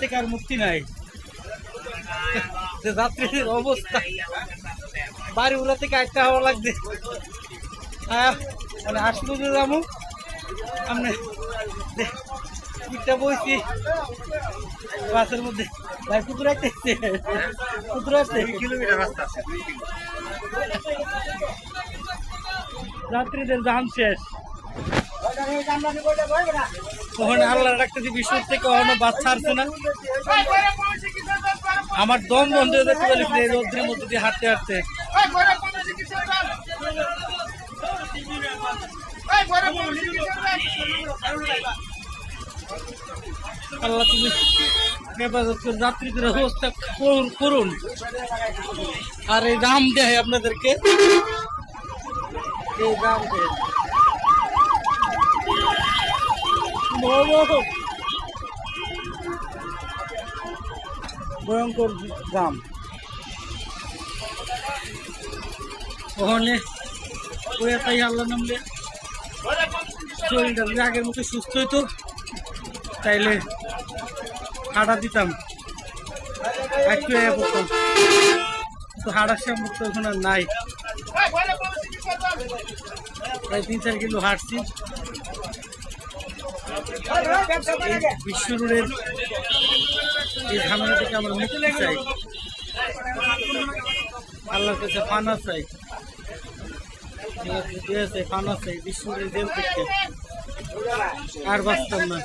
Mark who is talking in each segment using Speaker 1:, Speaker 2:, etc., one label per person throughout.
Speaker 1: থেকে আর মুক্তি নাই। যাত্রীদের অবস্থা। বাড়ি উড়া থেকে একটা হওয়া হ্যাঁ মানে আসলো যে যাব। আপনি পিঠটা বইছি। বাসের মধ্যে। ভাই কুকুর আসতে কুকুর আসতে
Speaker 2: কিলোমিটার রাস্তা আছে
Speaker 1: যাত্রীদের জাম শেষ। ওখানে আল্লাহ রাখতেছি বিশ্বর থেকে কখনো বাচ্চা আসছে না। আমার দম বন্ধ হয়ে যাচ্ছে এই রোদ্রের মধ্যে দিয়ে হাঁটতে হাঁটতে। আল্লাহ তুমি হেফাজত করে যাত্রীদের অবস্থা করুন- করুন। আর এই দাম দেয় আপনাদেরকে এই দাম দেয় ভয়াবহ। ভয়ঙ্কর দাম ওখানে ওই তাই আল্লাহ নামলে শরীরটা যদি আগের মতো সুস্থ হইতো, তাইলে হাঁটা দিতাম। একটু এ করতাম তো হাঁটার সামর্থ্য ওখানে আর নাই। প্রায় তিন চার কিলো হাঁটছি। বিশ্ব এই ঝামেলা থেকে আমরা মুক্তি চাই। আল্লাহর কাছে ফানা চাই। চাই, ফানা চাই বিশ্ব রোডের থেকে। আর বাঁচতাম না।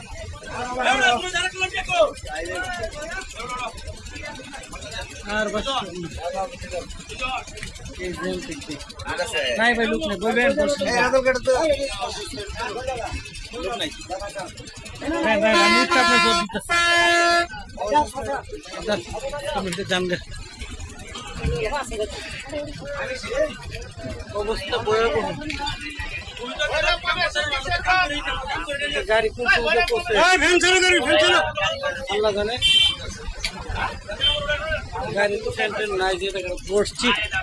Speaker 1: আর বাঁচতাম না। নাই ভাই লোক নেই বলবেন। অবস্থা ভয়াবহ। গাড়ি কোন আল্লাহ জানে। গাড়ি তো নাই যে বসছি।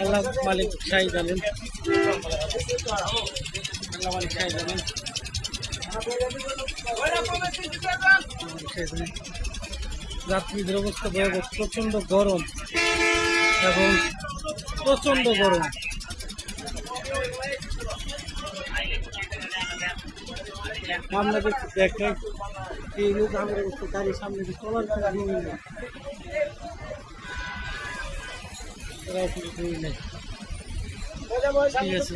Speaker 1: আল্লাহ মালিক শাহী জানেন আল্লাহ মালিক শাহী জানেন যাত্রীদের অবস্থা ভয়াবহ প্রচণ্ড গরম এবং প্রচণ্ড গরম আপনাদের দেখে এই লোক আমরা গাড়ির সামনে চলার ঠিক আছে।